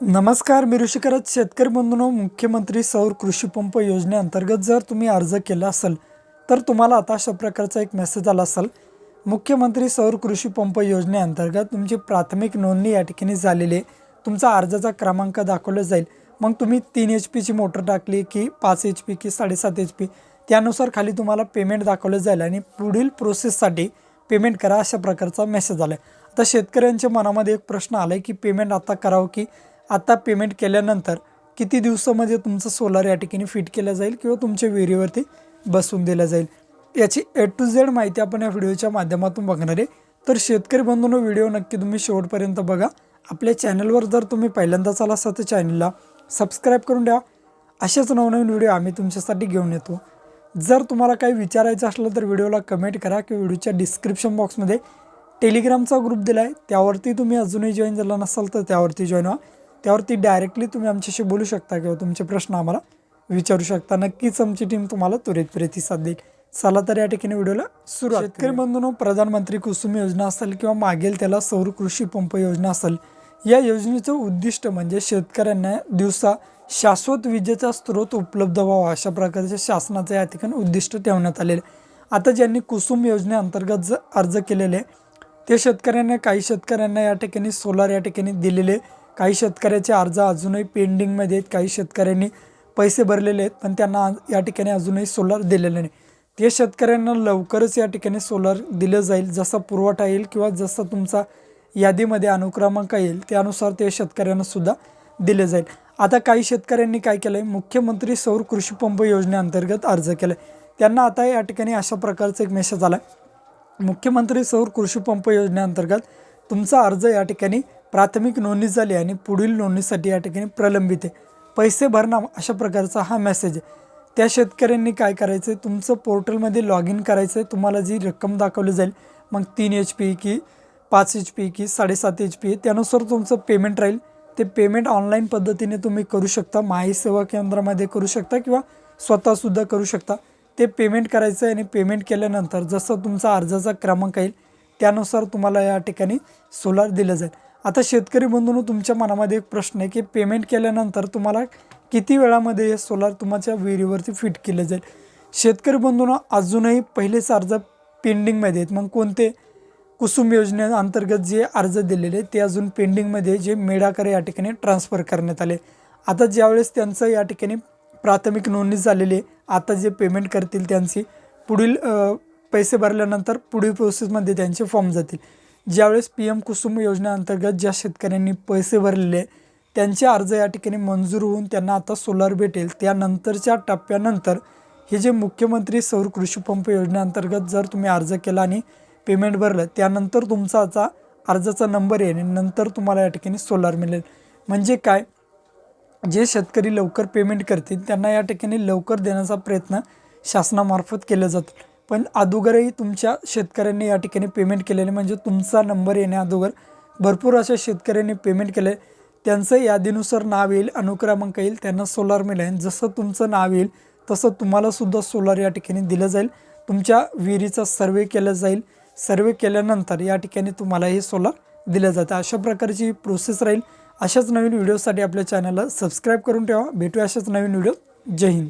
नमस्कार मी ऋषिकरत शेतकरी बंधूंनो मुख्यमंत्री सौर कृषी पंप योजनेअंतर्गत जर तुम्ही अर्ज केला असेल तर तुम्हाला आता अशा प्रकारचा एक मेसेज आला असेल. मुख्यमंत्री सौर कृषी पंप योजनेअंतर्गत तुमची प्राथमिक नोंदणी या ठिकाणी झालेली आहे. तुमचा अर्जाचा क्रमांक दाखवला जाईल. मग तुम्ही तीन एच पीची मोटर टाकली की पाच एच पी की साडेसात एच पी त्यानुसार खाली तुम्हाला पेमेंट दाखवलं जाईल आणि पुढील प्रोसेससाठी पेमेंट करा अशा प्रकारचा मेसेज आला आहे आता शेतकऱ्यांच्या मनामध्ये एक प्रश्न आला आहे की पेमेंट आता करावं की आता पेमेंट केल्यानंतर किती दिवसामध्ये तुमचं सोलार या ठिकाणी फिट केलं जाईल किंवा तुमच्या विहिरीवरती बसवून दिलं जाईल? याची ए टू झेड माहिती आपण या व्हिडिओच्या माध्यमातून बघणार आहे. तर शेतकरी बंधूंनो व्हिडिओ नक्की तुम्ही शेवटपर्यंत बघा. आपल्या चॅनलवर जर तुम्ही पहिल्यांदाच आला असाल तर चॅनलला सबस्क्राईब करून द्या असेच नवनवीन व्हिडिओ आम्ही तुमच्यासाठी घेऊन येतो. जर तुम्हाला काही विचारायचं असलं तर व्हिडिओला कमेंट करा किंवा व्हिडिओच्या डिस्क्रिप्शन बॉक्समध्ये टेलिग्रामचा ग्रुप दिला आहे त्यावरती तुम्ही अजूनही जॉईन झाला नसाल तर त्यावरती जॉईन व्हा. त्यावरती डायरेक्टली तुम्ही आमच्याशी बोलू शकता किंवा तुमचे प्रश्न आम्हाला विचारू शकता. नक्कीच आमची टीम तुम्हाला त्वरित प्रतिसाद देईल. चला तर या ठिकाणी व्हिडिओला सुरुवात शेतकरी. बंधूंनो प्रधानमंत्री कुसुम योजना असेल किंवा मागेल त्याला सौर कृषी पंप योजना असेल या योजनेचं उद्दिष्ट म्हणजे शेतकऱ्यांना दिवसा शाश्वत विजेचा स्रोत उपलब्ध व्हावा अशा प्रकारचे शासनाचं या ठिकाणी उद्दिष्ट ठेवण्यात आलेलं आहे. आता ज्यांनी कुसुम योजनेअंतर्गत ज अर्ज केलेले ते शेतकऱ्यांना काही शेतकऱ्यांना या ठिकाणी सोलार या ठिकाणी दिलेले काही शेतकऱ्याचे अर्ज अजूनही पेंडिंगमध्ये आहेत. काही शेतकऱ्यांनी पैसे भरलेले आहेत पण त्यांना या ठिकाणी अजूनही सोलार दिलेलं नाही. ते शेतकऱ्यांना लवकरच या ठिकाणी सोलार दिलं जाईल जसा पुरवठा येईल किंवा जसा तुमचा यादीमध्ये अनुक्रमांक येईल त्यानुसार ते शेतकऱ्यांना सुद्धा दिले जाईल. आता काही शेतकऱ्यांनी काय केलं आहे मुख्यमंत्री सौर कृषी पंप योजनेअंतर्गत अर्ज केला आहे त्यांना आता या ठिकाणी अशा प्रकारचा एक मेसेज आला आहे मुख्यमंत्री सौर कृषी पंप योजनेअंतर्गत तुमचा अर्ज या ठिकाणी प्राथमिक नोंदणी झाली आणि पुढील नोंदणीसाठी या ठिकाणी प्रलंबित आहे. पैसे भरणा अशा प्रकारचा हा मेसेज आहे. त्या शेतकऱ्यांनी काय करायचं आहे तुमचं पोर्टलमध्ये लॉग इन करायचं आहे तुम्हाला जी रक्कम दाखवली जाईल मग तीन एच पी की पाच एच पी की साडेसात एच पी त्यानुसार तुमचं पेमेंट राहील. ते पेमेंट ऑनलाईन पद्धतीने तुम्ही करू शकता. माही सेवा केंद्रामध्ये करू शकता किंवा स्वतःसुद्धा करू शकता. ते पेमेंट करायचं आहे आणि पेमेंट केल्यानंतर जसं तुमचा अर्जाचा क्रमांक येईल त्यानुसार तुम्हाला या ठिकाणी सोलार दिलं जाईल. आता शेतकरी बंधूंनो तुमच्या मनामध्ये एक प्रश्न आहे की पेमेंट केल्यानंतर तुम्हाला किती वेळामध्ये हे सोलार तुमच्या विहिरीवरती फिट केलं जाईल? शेतकरी बंधूंनो अजूनही पहिलेच अर्ज पेंडिंगमध्ये आहेत. मग कोणते कुसुम योजनेअंतर्गत जे अर्ज दिलेले ते अजून पेंडिंगमध्ये जे मेडाकडे या ठिकाणी ट्रान्सफर करण्यात आले. आता ज्यावेळेस त्यांचं या ठिकाणी प्राथमिक नोंदणी झालेली आहे आता जे पेमेंट करतील त्यांची पुढील पैसे भरल्यानंतर पुढील प्रोसेसमध्ये त्यांचे फॉर्म जातील. ज्यावेळेस पी एम कुसुम योजनेअंतर्गत ज्या शेतकऱ्यांनी पैसे भरलेले त्यांचे अर्ज या ठिकाणी मंजूर होऊन त्यांना आता सोलार भेटेल. त्यानंतरच्या टप्प्यानंतर हे जे मुख्यमंत्री सौर कृषीपंप योजनेअंतर्गत जर तुम्ही अर्ज केला आणि पेमेंट भरलं त्यानंतर तुमचा आता अर्जाचा नंबर येईल आणि नंतर तुम्हाला या ठिकाणी सोलार मिळेल. म्हणजे काय? जे शेतकरी लवकर पेमेंट करतील त्यांना या ठिकाणी लवकर देण्याचा प्रयत्न शासनामार्फत केला जातो. पण अगोदरही तुमच्या शेतकऱ्यांनी या ठिकाणी पेमेंट केलेले. म्हणजे तुमचा नंबर येण्या अगोदर भरपूर अशा शेतकऱ्यांनी पेमेंट केलं. आहे त्यांचं यादीनुसार नाव येईल अनुक्रमांक येईल त्यांना सोलार मिळेल. जसं तुमचं नाव येईल तसं तुम्हालासुद्धा सोलार या ठिकाणी दिलं जाईल. तुमच्या विहिरीचा सर्वे केला जाईल. सर्वे केल्यानंतर या ठिकाणी तुम्हाला हे सोलार दिलं जातं. अशा प्रकारची प्रोसेस राहील. अशाच नवीन व्हिडिओसाठी आपल्या चॅनलला सबस्क्राईब करून ठेवा. भेटूया अशाच नवीन व्हिडिओ जय हिंद.